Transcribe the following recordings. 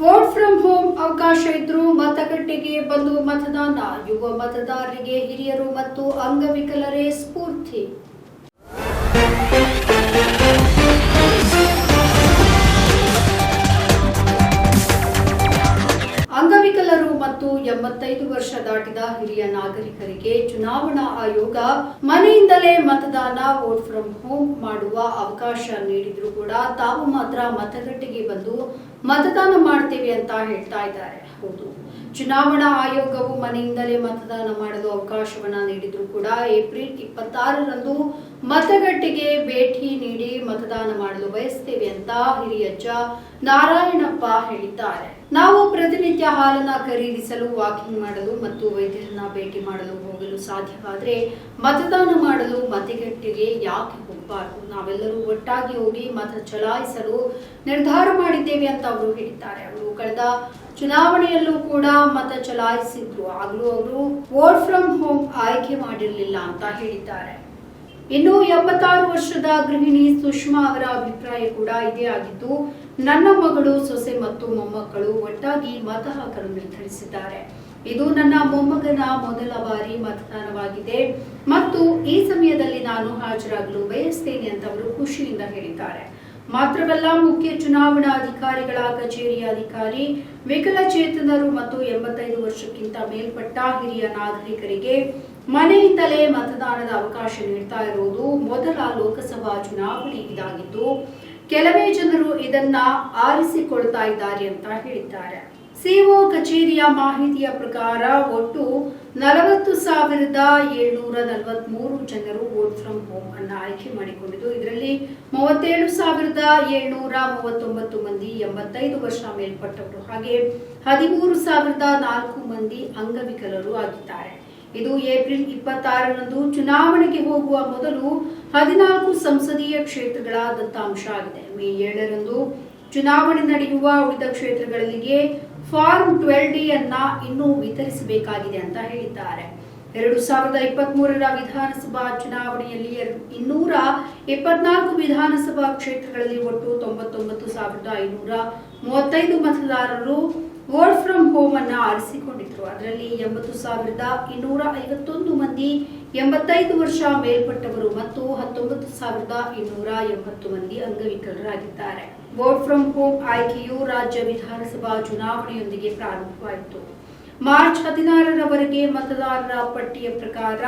Vote from home ಅವಕಾಶ ಇದ್ರು ಮತಗಟ್ಟೆಗೆ ಬಂದು ಮತದಾನ. ಯುವ ಮತದಾರರಿಗೆ ಹಿರಿಯರು ಮತ್ತು ಅಂಗವಿಕಲರೇ ಸ್ಫೂರ್ತಿ. ಎಂಬತ್ತೈದು ವರ್ಷ ದಾಟಿದ ಹಿರಿಯ ನಾಗರಿಕರಿಗೆ ಚುನಾವಣಾ ಆಯೋಗ ಮನೆಯಿಂದಲೇ ಮತದಾನ ವೋಟ್ ಫ್ರಮ್ ಹೋಮ್ ಮಾಡುವ ಅವಕಾಶ ನೀಡಿದ್ರು ಕೂಡ ತಾವು ಮಾತ್ರ ಮತಗಟ್ಟೆಗೆ ಬಂದು ಮತದಾನ ಮಾಡ್ತೀವಿ ಅಂತ ಹೇಳ್ತಾ ಇದ್ದಾರೆ. ಹೌದು. ಚುನಾವಣಾ ಆಯೋಗವು ಮನೆಯಿಂದಲೇ ಮತದಾನ ಮಾಡಲು ಅವಕಾಶವನ್ನ ನೀಡಿದ್ರು ಕೂಡ ಏಪ್ರಿಲ್ ಇಪ್ಪತ್ತಾರರಂದು ಮತಗಟ್ಟೆಗೆ ಭೇಟಿ ನೀಡಿ ಮತದಾನ ಮಾಡಲು ಬಯಸ್ತೇವೆ ಅಂತ ಹಿರಿಯಜ್ಜ ನಾರಾಯಣಪ್ಪ ಹೇಳಿದ್ದಾರೆ. ನಾವು ಪ್ರತಿನಿತ್ಯ ಹಾಲನ್ನ ಖರೀದಿಸಲು ವಾಕಿಂಗ್ ಮಾಡಲು ಮತ್ತು ವೈದ್ಯರನ್ನ ಭೇಟಿ ಮಾಡಲು ಹೋಗಲು ಸಾಧ್ಯವಾದರೆ ಮತದಾನ ಮಾಡಲು ಮತಗಟ್ಟೆಗೆ ಯಾಕೆ ಹೋಗಬಾರದು? ನಾವೆಲ್ಲರೂ ಒಟ್ಟಾಗಿ ಹೋಗಿ ಮತ ಚಲಾಯಿಸಲು ನಿರ್ಧಾರ ಮಾಡಿದ್ದೇವೆ ಅಂತ ಅವರು ಹೇಳಿದ್ದಾರೆ. ಅವರು ಕಳೆದ ಚುನಾವಣೆಯಲ್ಲೂ ಕೂಡ ಮತ ಚಲಾಯಿಸಿದ್ರು. ಆಗಲೂ ಅವರು ವೋಟ್ ಫ್ರಮ್ ಹೋಮ್ ಆಯ್ಕೆ ಮಾಡಿರಲಿಲ್ಲ ಅಂತ ಹೇಳಿದ್ದಾರೆ. ಇನ್ನು ಎಂಬತ್ತಾರು ವರ್ಷದ ಗೃಹಿಣಿ ಸುಷ್ಮಾ ಅವರ ಅಭಿಪ್ರಾಯ ಕೂಡ ಇದೇ ಆಗಿದ್ದು, ನನ್ನ ಮಗಳು ಸೊಸೆ ಮತ್ತು ಮೊಮ್ಮಕ್ಕಳು ಒಟ್ಟಾಗಿ ಮತ ಹಾಕಲು ನಿರ್ಧರಿಸಿದ್ದಾರೆ. ಇದು ನನ್ನ ಮೊಮ್ಮಗನ ಮೊದಲ ಬಾರಿ ಮತದಾನವಾಗಿದೆ. ಮತ್ತು ಈ ಸಮಯದಲ್ಲಿ ನಾನು ಹಾಜರಾಗಲು ಬಯಸ್ತೇನೆ ಅಂತ ಅವರು ಖುಷಿಯಿಂದ ಹೇಳಿದ್ದಾರೆ. ಮಾತ್ರವಲ್ಲ, ಮುಖ್ಯ ಚುನಾವಣಾ ಅಧಿಕಾರಿಗಳ ಕಚೇರಿಯ ಅಧಿಕಾರಿ, ವಿಕಲಚೇತನರು ಮತ್ತು ಎಂಬತ್ತೈದು ವರ್ಷಕ್ಕಿಂತ ಮೇಲ್ಪಟ್ಟ ಹಿರಿಯ ನಾಗರಿಕರಿಗೆ ಮನೆಯಿಂದಲೇ ಮತದಾನದ ಅವಕಾಶ ನೀಡ್ತಾ ಇರುವುದು ಮೊದಲ ಲೋಕಸಭಾ ಚುನಾವಣೆ ಇದಾಗಿದ್ದು, ಕೆಲವೇ ಜನರು ಇದನ್ನ ಆರಿಸಿಕೊಳ್ತಾ ಇದ್ದಾರೆ ಅಂತ ಹೇಳಿದ್ದಾರೆ. ಸಿಒ ಕಚೇರಿಯ ಮಾಹಿತಿಯ ಪ್ರಕಾರ ಒಟ್ಟು ನಲವತ್ತು ಸಾವಿರದ ಏಳ್ನೂರ ನಲವತ್ಮೂರು ಜನರು ವೋಟ್ ಫ್ರಮ್ ಹೋಮ್ ಅನ್ನ ಆಯ್ಕೆ ಮಾಡಿಕೊಂಡಿದ್ದು, ಇದರಲ್ಲಿ ಮೂವತ್ತೇಳು ಸಾವಿರದ ಏಳ್ನೂರ ಮೂವತ್ತೊಂಬತ್ತು ಮಂದಿ ಎಂಬತ್ತೈದು ವರ್ಷ ಮೇಲ್ಪಟ್ಟವರು ಹಾಗೆ ಹದಿಮೂರು ಸಾವಿರದ ನಾಲ್ಕು ಮಂದಿ ಅಂಗವಿಕಲರು ಆಗಿದ್ದಾರೆ. ಇದು ಏಪ್ರಿಲ್ ಇಪ್ಪತ್ತಾರರಂದು ಚುನಾವಣೆಗೆ ಹೋಗುವ ಮೊದಲು ಹದಿನಾಲ್ಕು ಸಂಸದೀಯ ಕ್ಷೇತ್ರಗಳ ದತ್ತಾಂಶ ಆಗಿದೆ. ಮೇ ಏಳರಂದು ಚುನಾವಣೆ ನಡೆಯುವ ಉಳಿದ ಕ್ಷೇತ್ರಗಳಿಗೆ ಫಾರ್ಮ್ ಟ್ವೆಲ್ ಡಿ ಅನ್ನ ಇನ್ನೂ ವಿತರಿಸಬೇಕಾಗಿದೆ ಅಂತ ಹೇಳಿದ್ದಾರೆ. ಎರಡು ಸಾವಿರದ ಇಪ್ಪತ್ತ್ ಮೂರರ ವಿಧಾನಸಭಾ ಚುನಾವಣೆಯಲ್ಲಿ ಇನ್ನೂರ ಇಪ್ಪತ್ನಾಲ್ಕು ವಿಧಾನಸಭಾ ಕ್ಷೇತ್ರಗಳಲ್ಲಿ ಒಟ್ಟು ತೊಂಬತ್ತೊಂಬತ್ತು ಸಾವಿರದ ಐನೂರ ಮೂವತ್ತೈದು ಮತದಾರರು ವರ್ಕ್ ಫ್ರಮ್ ಹೋಮ್ ಅನ್ನ ಆರಿಸಿಕೊಂಡಿದ್ರು. ಅದರಲ್ಲಿ ಎಂಬತ್ತು ಸಾವಿರದ ಇನ್ನೂರ ಐವತ್ತೊಂದು ಮಂದಿ ಎಂಬತ್ತೈದು ವರ್ಷ ಮೇಲ್ಪಟ್ಟವರು ಮತ್ತು ಹತ್ತೊಂಬತ್ತು ಸಾವಿರದ ಇನ್ನೂರ ಎಂಬತ್ತು ಮಂದಿ ಅಂಗವಿಕಲರಾಗಿದ್ದಾರೆ. ವರ್ಕ್ ಫ್ರಮ್ ಹೋಮ್ ಆಯ್ಕೆಯು ರಾಜ್ಯ ವಿಧಾನಸಭಾ ಚುನಾವಣೆಯೊಂದಿಗೆ ಪ್ರಾರಂಭವಾಯಿತು. ಮಾರ್ಚ್ ಹದಿನಾರರವರೆಗೆ ಮತದಾರರ ಪಟ್ಟಿಯ ಪ್ರಕಾರ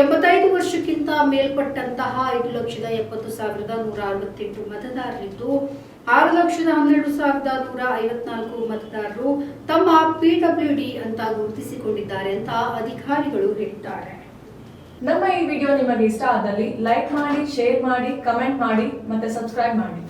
ಎಂಬತ್ತೈದು ವರ್ಷಕ್ಕಿಂತ ಮೇಲ್ಪಟ್ಟಂತಹ ಐದು ಲಕ್ಷದ ಎಪ್ಪತ್ತು ಸಾವಿರದ ನೂರ ಅರವತ್ತೆಂಟು ಮತದಾರರಿದ್ದು, ಆರು ಲಕ್ಷದ ಹನ್ನೆರಡು ಸಾವಿರದ ನೂರ ಐವತ್ನಾಲ್ಕು ಮತದಾರರು ತಮ್ಮ ಪಿಡಬ್ಲ್ಯೂಡಿ ಅಂತ ಗುರುತಿಸಿಕೊಂಡಿದ್ದಾರೆ ಅಂತ ಅಧಿಕಾರಿಗಳು ಹೇಳಿದ್ದಾರೆ ನಮ್ಮ ಈ ವಿಡಿಯೋ ನಿಮಗೆ ಇಷ್ಟ ಆದಲ್ಲಿ ಲೈಕ್ ಮಾಡಿ, ಶೇರ್ ಮಾಡಿ, ಕಮೆಂಟ್ ಮಾಡಿ ಮತ್ತೆ ಸಬ್ಸ್ಕ್ರೈಬ್ ಮಾಡಿ.